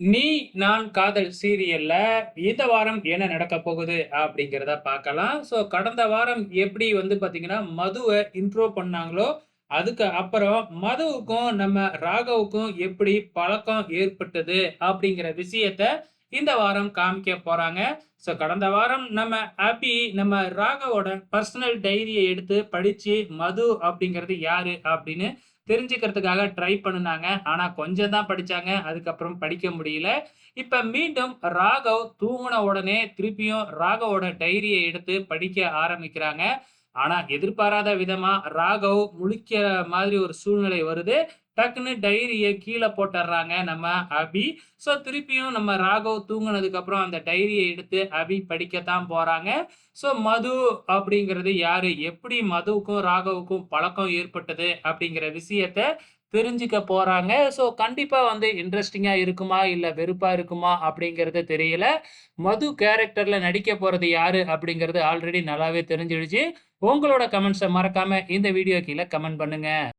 நீ நான் காதல் சீரியல்ல இந்த வாரம் என்ன நடக்க போகுது அப்படிங்கிறத பார்க்கலாம். ஸோ கடந்த வாரம் எப்படி வந்து பார்த்தீங்கன்னா, மதுவை இன்ட்ரோ பண்ணாங்களோ, அதுக்கு அப்புறம் மதுவுக்கும் நம்ம ராகவுக்கும் எப்படி பழக்கம் ஏற்பட்டது அப்படிங்கிற விஷயத்த இந்த வாரம் காமிக்க போறாங்க. ஸோ கடந்த வாரம் நம்ம அபி நம்ம ராகவோட பர்சனல் டைரியை எடுத்து படிச்சு, மது அப்படிங்கிறது யாரு அப்படின்னு தெரிஞ்சுக்கிறதுக்காக ட்ரை பண்ணுனாங்க. ஆனா கொஞ்சம் தான் படிச்சாங்க. அதுக்கப்புறம் படிக்க முடியல. இப்ப மீண்டும் ராகவ் தூங்கின உடனே திருப்பியும் ராகவோட டைரியை எடுத்து படிக்க ஆரம்பிக்கிறாங்க. ஆனா எதிர்பாராத விதமா ராகவ் முழிக்கிற மாதிரி ஒரு சூழ்நிலை வருது. டக்குன்னு டைரியை கீழே போட்டுடுறாங்க நம்ம அபி. ஸோ திருப்பியும் நம்ம ராகவ் தூங்கினதுக்கு அப்புறம் அந்த டைரியை எடுத்து அபி படிக்கத்தான் போறாங்க. ஸோ மது அப்படிங்கிறது யாரு? எப்படி மதுவுக்கும், ராகவுக்கும் பழக்கம் ஏற்பட்டது? அப்படிங்கிற விஷயத்த தெரிஞ்சுக்க போறாங்க. ஸோ கண்டிப்பா வந்து இன்ட்ரெஸ்டிங்கா இருக்குமா? இல்ல வெறுப்பா இருக்குமா? அப்படிங்கிறது தெரியல. மது கேரக்டர்ல நடிக்க போறது யாரு? அப்படிங்கிறது ஆல்ரெடி நல்லாவே தெரிஞ்சிடுச்சு. உங்களோட கமெண்ட்ஸை மறக்காம இந்த வீடியோ கீழே கமெண்ட் பண்ணுங்க.